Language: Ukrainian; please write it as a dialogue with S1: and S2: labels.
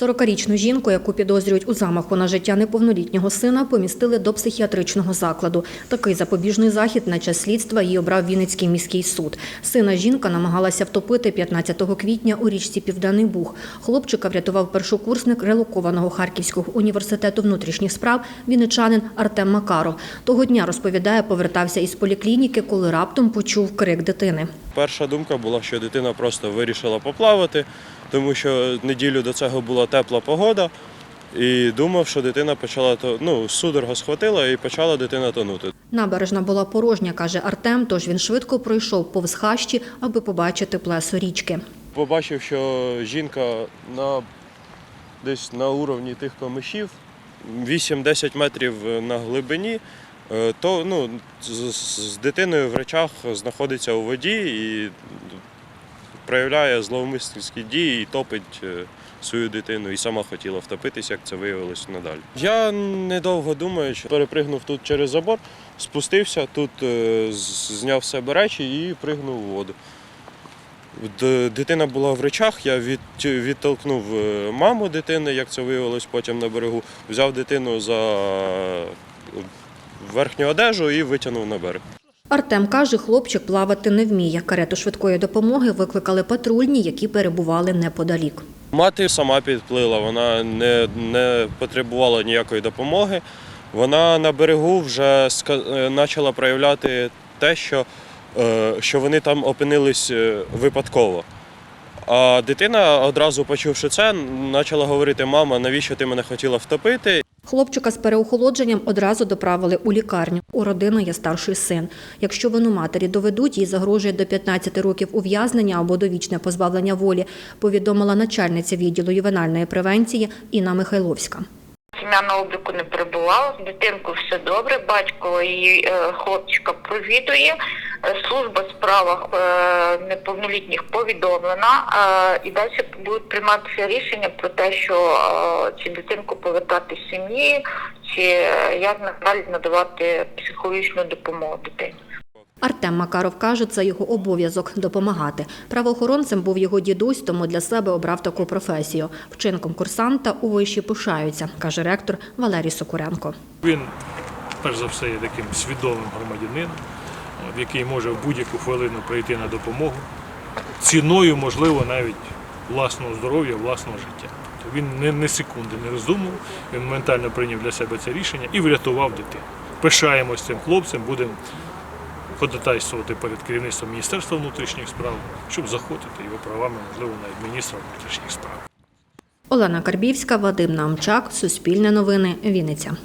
S1: 40-річну жінку, яку підозрюють у замаху на життя неповнолітнього сина, помістили до психіатричного закладу. Такий запобіжний захід на час слідства її обрав Вінницький міський суд. Сина жінка намагалася втопити 15 квітня у річці Південний Буг. Хлопчика врятував першокурсник релокованого Харківського університету внутрішніх справ вінничанин Артем Макаров. Того дня розповідає, повертався із поліклініки, коли раптом почув крик дитини.
S2: Перша думка була, що дитина просто вирішила поплавати, тому що неділю до цього була тепла погода. І думав, що дитина почала то ну, судорога схватила і почала дитина тонути.
S1: Набережна була порожня, каже Артем, тож він швидко пройшов повз хащі, аби побачити плесо річки.
S2: Побачив, що жінка на десь на уровні тих камишів, 8-10 метрів на глибині, е, то ну, з, з дитиною в речах знаходиться у воді і проявляє зловмисницькі дії і топить е, свою дитину. І сама хотіла втопитися, як це виявилось надалі. Я недовго думаючи, перепригнув тут через забор, спустився, тут е, зняв з себе речі і пригнув у воду. Дитина була в речах, я від, відтолкнув е, маму дитини, як це виявилось потім на берегу, взяв дитину за верхню одежу і витягнув на берег.
S1: Артем каже, хлопчик плавати не вміє. Карету швидкої допомоги викликали патрульні, які перебували неподалік.
S2: Мати сама підплила, вона не, не потребувала ніякої допомоги. Вона на берегу вже е, почала проявляти те, що, е, що вони там опинились е, випадково. А дитина, одразу почувши це, почала говорити: мама, навіщо ти мене хотіла втопити?
S1: Хлопчика з переохолодженням одразу доправили у лікарню. У родини є старший син. Якщо вину матері доведуть, їй загрожує до 15 років ув'язнення або довічне позбавлення волі, повідомила начальниця відділу ювенальної превенції Інна Михайловська.
S3: Сім'я на обліку не перебувала, з дитинкою все добре, батько її е, хлопчика провідує, служба в справах е, неповнолітніх повідомлена, е, і далі будуть прийматися рішення про те, що е, чи дитинку повертати з сім'ї, чи як надалі надавати психологічну допомогу дитині.
S1: Артем Макаров каже, це його обов'язок допомагати. Правоохоронцем був його дідусь, тому для себе обрав таку професію. Вчинком курсанта у виші пишаються, каже ректор Валерій Сокуренко.
S4: Він, перш за все, є таким свідомим громадянином, який може в будь-яку хвилину прийти на допомогу, ціною, можливо, навіть власного здоров'я, власного життя. Він не, не секунди не роздумував, він ментально прийняв для себе це рішення і врятував дитину. Пишаємось цим хлопцем, будемо ходатайствувати перед керівництвом Міністерства внутрішніх справ, щоб захопити його правами, можливо, навіть міністра внутрішніх справ.
S1: Олена Карбівська, Вадим Намчак, Суспільне новини, Вінниця.